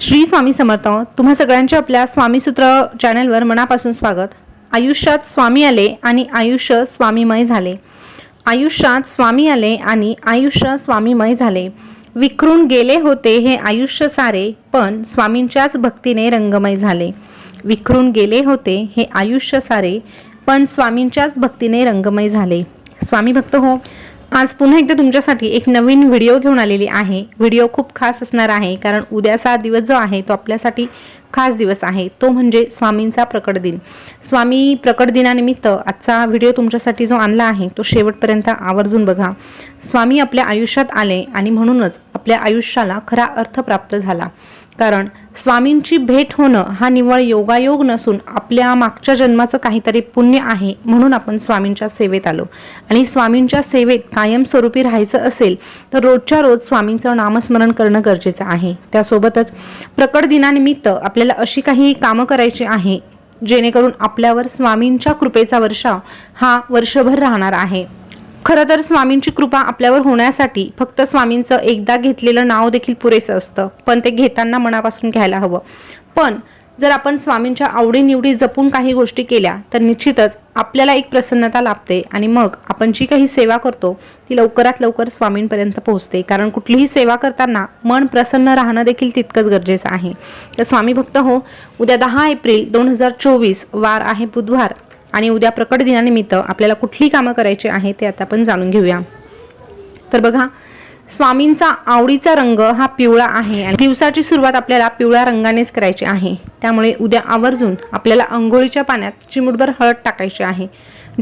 श्री स्वामी समर्थ तुम्हा सगळ्यांच्या आपल्या स्वामीसूत्र चॅनलवर मनापासून स्वागत. आयुष्यात स्वामी आले आणि आयुष्य स्वामीमय झाले. आयुष्यात स्वामी आले आणि आयुष्य स्वामीमय झाले. विखरून गेले होते हे आयुष्य सारे पण स्वामींच्याच भक्तीने रंगमय झाले. विखरून गेले होते हे आयुष्य सारे पण स्वामींच्याच भक्तीने रंगमय झाले. स्वामी भक्त हो आज पुन्हा एकदा तुमच्यासाठी एक नवीन व्हिडिओ घेऊन आलेली आहे. व्हिडिओ खूप खास असणार आहे कारण उद्याचा दिवस जो आहे तो आपल्यासाठी खास दिवस आहे. तो म्हणजे स्वामींचा प्रकट दिन. स्वामी प्रकट दिनानिमित्त आजचा व्हिडिओ तुमच्यासाठी जो आणला आहे तो शेवटपर्यंत आवर्जून बघा. स्वामी आपल्या आयुष्यात आले आणि म्हणूनच आपल्या आयुष्याला खरा अर्थ प्राप्त झाला. कारण स्वामींची भेट होणं हा निव्वळ योगायोग नसून आपल्या मागच्या जन्माचं काहीतरी पुण्य आहे म्हणून आपण स्वामींच्या सेवेत आलो. आणि स्वामींच्या सेवेत कायमस्वरूपी राहायचं असेल तर रोजच्या रोज स्वामींचं नामस्मरण करणं गरजेचं आहे. त्यासोबतच प्रकट दिनानिमित्त आपल्याला अशी काही कामं करायची आहे जेणेकरून आपल्यावर स्वामींच्या कृपेचा वर्षाव हा वर्षभर राहणार आहे. खरं तर स्वामींची कृपा आपल्यावर होण्यासाठी फक्त स्वामींचं एकदा घेतलेलं नाव देखील पुरेसं असतं. पण ते घेताना मनापासून घ्यायला हवं. पण जर आपण स्वामींच्या आवडीनिवडी जपून काही गोष्टी केल्या तर निश्चितच आपल्याला एक प्रसन्नता लाभते आणि मग आपण जी काही सेवा करतो ती लवकरात लवकर स्वामींपर्यंत पोहोचते. कारण कुठलीही सेवा करताना मन प्रसन्न राहणं देखील तितकंच गरजेचं आहे. तर स्वामी भक्त हो उद्या दहा एप्रिल दोन हजार चोवीस वार आहे बुधवार. आणि उद्या प्रकट दिनानिमित्त आपल्याला कुठली कामं करायची आहे ते आता आपण जाणून घेऊया. तर बघा स्वामींचा आवडीचा रंग हा पिवळा आहे आणि दिवसाची सुरुवात आपल्याला पिवळ्या रंगानेच करायची आहे. त्यामुळे उद्या आवर्जून आपल्याला अंघोळीच्या पाण्यात चिमुटभर हळद टाकायची आहे.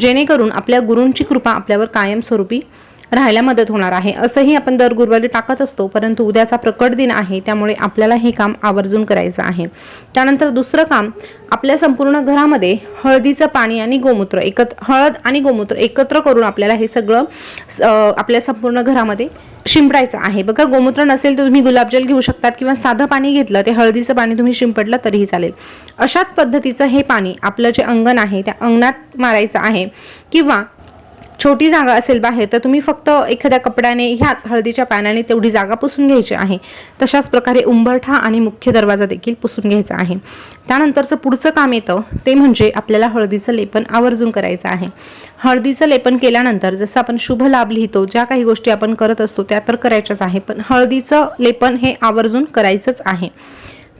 जेणेकरून आपल्या गुरूंची कृपा आपल्यावर कायमस्वरूपी राहायला मदत होणार आहे. असंही आपण दर गुरुवारी टाकत असतो परंतु उद्याचा प्रकट दिन आहे त्यामुळे आपल्याला हे काम आवर्जून करायचं आहे. त्यानंतर दुसरं काम आपल्या संपूर्ण घरामध्ये हळदीचं पाणी आणि गोमूत्र एकत्र हळद आणि गोमूत्र एकत्र करून आपल्याला हे सगळं आपल्या संपूर्ण घरामध्ये शिंपडायचं आहे. बघा गोमूत्र नसेल तर तुम्ही गुलाबजल घेऊ शकतात किंवा साधं पाणी घेतलं ते हळदीचं पाणी तुम्ही शिंपडलं तरीही चालेल. अशाच पद्धतीचं हे पाणी आपलं जे अंगण आहे त्या अंगणात मारायचं आहे. किंवा छोटी जागा असेल बाहेर तर तुम्ही फक्त एखाद्या कपड्याने ह्याच हळदीच्या पाण्याने तेवढी जागा पुसून घ्यायची आहे. तशाच प्रकारे उंबरठा आणि मुख्य दरवाजा देखील पुसून घ्यायचा आहे. त्यानंतरचं पुढचं काम येतं ते म्हणजे आपल्याला हळदीचं लेपन आवर्जून करायचं आहे. हळदीचं लेपन केल्यानंतर जसं आपण शुभ लाभ लिहितो ज्या काही गोष्टी आपण करत असतो त्या तर करायच्याच आहे पण हळदीचं लेपन हे आवर्जून करायचंच आहे.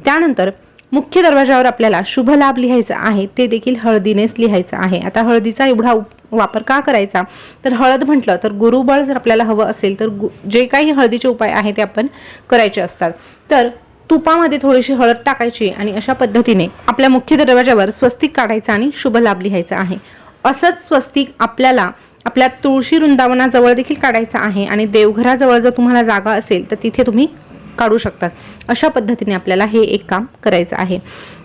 त्यानंतर मुख्य दरवाजावर आपल्याला शुभ लाभ लिहायचा आहे ते देखील हळदीनेच लिहायचं आहे. आता हळदीचा एवढा उप- वापर का करायचा? तर हळद म्हटलं तर गुरुबळ जर आपल्याला हवं असेल तर गु जे काही हळदीचे उपाय आहे ते आपण करायचे असतात. तर तुपामध्ये थोडीशी हळद टाकायची आणि अशा पद्धतीने आपल्या मुख्य दरवाजावर स्वस्तिक काढायचं आणि शुभ लाभ लिहायचा आहे. असंच स्वस्तिक आपल्याला आपल्या तुळशी वृंदावनाजवळ देखील काढायचं आहे आणि देवघराजवळ जर तुम्हाला जागा असेल तर तिथे तुम्ही काढू शकतात. अशा पद्धतीने आपल्याला हे एक काम करायचं आहे.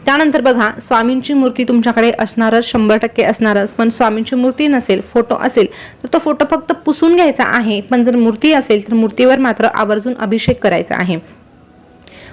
त्यानंतर बघा स्वामींची मूर्ती तुमच्याकडे असणारच शंभर टक्के असणारच पण स्वामींची मूर्ती नसेल फोटो असेल तर तो फोटो फक्त पुसून घ्यायचा आहे. पण जर मूर्ती असेल तर मूर्तीवर मात्र आवर्जून अभिषेक करायचा आहे.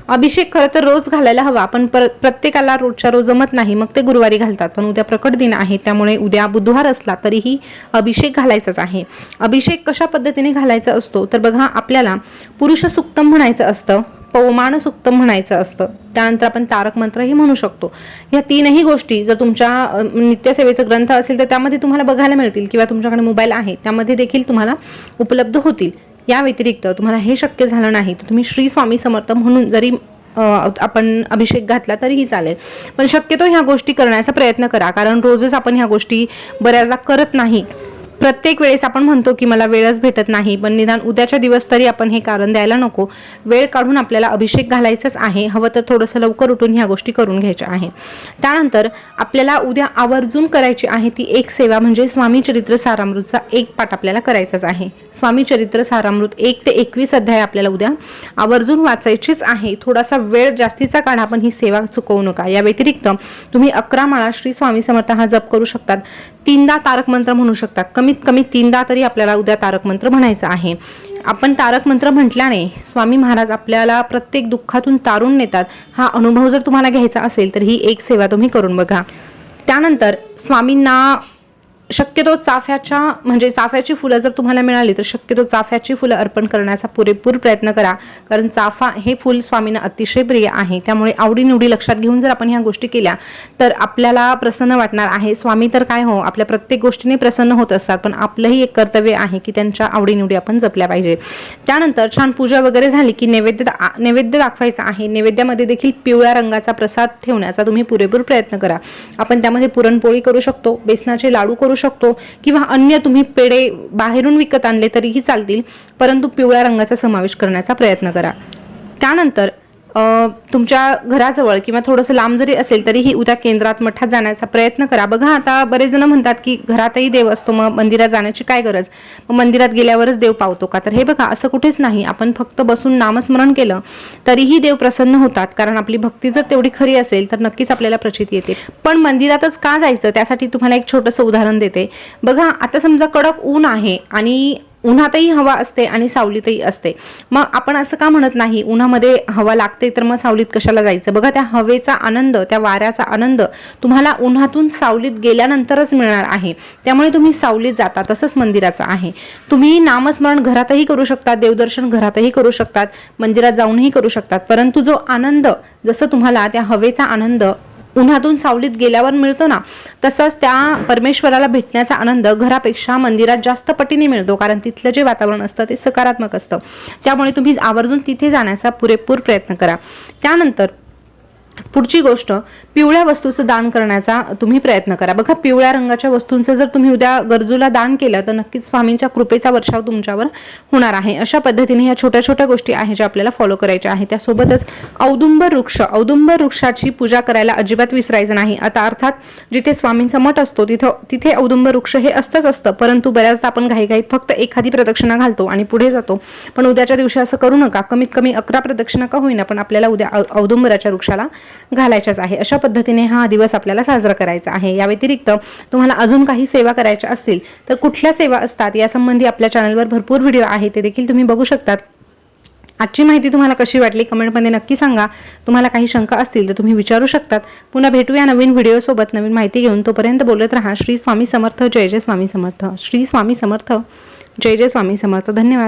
अभिषेक खरं तर रोज घालायला हवा पण पर प्रत्येकाला रोजच्या रोज जमत नाही. मग ते गुरुवारी घालतात पण उद्या प्रकट दिन आहे त्यामुळे उद्या बुधवार असला तरीही अभिषेक घालायचाच आहे. अभिषेक कशा पद्धतीने घालायचा असतो? तर बघा आपल्याला पुरुष सुक्तम म्हणायचं असतं पवमान सुक्तम म्हणायचं असतं. त्यानंतर आपण तारक मंत्रही म्हणू शकतो. या तीनही गोष्टी जर तुमच्या अ, नित्यसेवेचा ग्रंथ असेल तर त्यामध्ये तुम्हाला बघायला मिळतील किंवा तुमच्याकडे मोबाईल आहे त्यामध्ये देखील तुम्हाला उपलब्ध होतील. या व्यतिरिक्त तुम्हाला हे शक्य झालं नाही तर तुम्ही श्री स्वामी समर्थ म्हणून जरी आपण अभिषेक घातला तरीही चालेल. पण शक्यतो ह्या गोष्टी करण्याचा प्रयत्न करा कारण रोजच आपण ह्या गोष्टी बऱ्याचदा करत नाही. प्रत्येक वेळेस आपण म्हणतो की मला वेळच भेटत नाही पण निदान उद्याच्या दिवस तरी आपण हे कारण द्यायला नको. वेळ काढून आपल्याला अभिषेक घालायचंच आहे हवं तर थोडंसं लवकर उठून ह्या गोष्टी करून घ्यायच्या आहे त्यानंतर आपल्याला उद्या आवर्जून करायची आहे ती एक सेवा म्हणजे स्वामी चरित्र सारामृतचा एक पाठ आपल्याला करायचाच आहे. स्वामी चरित्र सारामृत एक ते एकवीस अध्याय आपल्याला उद्या आवर्जून वाचायचीच आहे. थोडासा वेळ जास्तीचा काढा पण ही सेवा चुकवू नका. या व्यतिरिक्त तुम्ही अकरा माळा श्री स्वामी समर्थ हा जप करू शकतात. तीनदा तारक मंत्र म्हणू शकतात. कमीत कमी तीनदा तरी आपल्याला उद्या तारक मंत्र म्हणायचं आहे. आपण तारक मंत्र म्हटल्याने स्वामी महाराज आपल्याला प्रत्येक दुःखातून तारून नेतात. हा अनुभव जर तुम्हाला घ्यायचा असेल तर ही एक सेवा तुम्ही करून बघा. त्यानंतर स्वामींना शक्यतो चाफ्याच्या म्हणजे चाफ्याची फुलं जर तुम्हाला मिळाली तर शक्यतो चाफ्याची फुलं अर्पण करण्याचा पुरेपूर प्रयत्न करा. कारण चाफा हे फुल स्वामींना अतिशय प्रिय आहे. त्यामुळे आवडीनिवडी लक्षात घेऊन जर आपण ह्या गोष्टी केल्या तर आपल्याला प्रसन्न वाटणार आहे. स्वामी तर काय हो आपल्या प्रत्येक गोष्टीने प्रसन्न होत असतात पण आपलंही एक कर्तव्य आहे की त्यांच्या आवडीनिवडी आपण जपल्या पाहिजे. त्यानंतर छान पूजा वगैरे झाली की नैवेद्य दा- नैवेद्य दाखवायचा आहे. नैवेद्यामध्ये देखील पिवळ्या रंगाचा प्रसाद ठेवण्याचा तुम्ही पुरेपूर प्रयत्न करा. आपण त्यामध्ये पुरणपोळी करू शकतो बेसनाचे लाडू करू शकतो किंवा अन्य तुम्ही पेढे बाहेरून विकत आणले तरीही चालतील परंतु पिवळ्या रंगाचा समावेश करण्याचा प्रयत्न करा. त्यानंतर तुमच्या घराजवळ किंवा थोडंसं लांब जरी असेल तरीही उद्या केंद्रात मठात जाण्याचा प्रयत्न करा. बघा आता बरेच जण म्हणतात की घरातही देव असतो मग मंदिरात जाण्याची काय गरज? मग मंदिरात गेल्यावरच देव पावतो का? तर हे बघा असं कुठेच नाही. आपण फक्त बसून नामस्मरण केलं तरीही देव प्रसन्न होतात. कारण आपली भक्ती जर तेवढी खरी असेल तर नक्कीच आपल्याला प्रचिती येते. पण मंदिरातच का जायचं? त्यासाठी तुम्हाला एक छोटंसं उदाहरण देते. बघा आता समजा कडक ऊन आहे आणि उन्हातही हवा असते आणि सावलीतही असते. मग आपण असं का म्हणत नाही? उन्हामध्ये हवा लागते तर मग सावलीत कशाला जायचं? बघा त्या हवेचा आनंद त्या वाऱ्याचा आनंद तुम्हाला उन्हातून सावलीत गेल्यानंतरच मिळणार आहे. त्यामुळे तुम्ही सावलीत जाता तसंच मंदिराचं आहे. तुम्ही नामस्मरण घरातही करू शकता देवदर्शन घरातही करू शकतात मंदिरात जाऊनही करू शकतात. परंतु जो आनंद जसं तुम्हाला त्या हवेचा आनंद उन्हातून सावलीत गेल्यावर मिळतो ना तसंच त्या परमेश्वराला भेटण्याचा आनंद घरापेक्षा मंदिरात जास्त पटीने मिळतो कारण तिथलं जे वातावरण असतं ते सकारात्मक असतं. त्यामुळे तुम्ही आवर्जून तिथे जाण्याचा पुरेपूर प्रयत्न करा. त्यानंतर पुढची गोष्ट पिवळ्या वस्तूचं दान करण्याचा तुम्ही प्रयत्न करा. बघा पिवळ्या रंगाच्या वस्तूंचं जर तुम्ही उद्या गरजूला दान केलं तर नक्कीच स्वामींच्या कृपेचा वर्षाव तुमच्यावर होणार आहे. अशा पद्धतीने ह्या छोट्या छोट्या गोष्टी आहेत ज्या आपल्याला फॉलो करायच्या आहेत. त्यासोबतच औदुंबर वृक्ष औदुंबर वृक्षाची पूजा करायला अजिबात विसरायचं नाही. आता अर्थात जिथे स्वामींचा मठ असतो तिथं तिथे औदुंबर वृक्ष हे असतंच असतं परंतु बऱ्याचदा आपण घाईघाईत फक्त एखादी प्रदक्षिणा घालतो आणि पुढे जातो. पण उद्याच्या दिवशी असं करू नका. कमीत कमी अकरा प्रदक्षिणा का होईना पण आपल्याला उद्या औदुंबराच्या वृक्षाला घालायच्याच आहे. अशा पद्धतीने हा दिवस आपल्याला साजरा करायचा आहे. या व्यतिरिक्त तुम्हाला अजून काही सेवा करायच्या असतील तर कुठल्या सेवा असतात यासंबंधी आपल्या चॅनलवर भरपूर व्हिडिओ आहे ते देखील तुम्ही बघू शकतात. आजची माहिती तुम्हाला कशी वाटली कमेंटमध्ये नक्की सांगा. तुम्हाला काही शंका असतील तर तुम्ही विचारू शकतात. पुन्हा भेटूया नवीन व्हिडिओसोबत नवीन माहिती घेऊन तोपर्यंत बोलत राहा. श्री स्वामी समर्थ. जय जय स्वामी समर्थ. श्री स्वामी समर्थ. जय जय स्वामी समर्थ. धन्यवाद.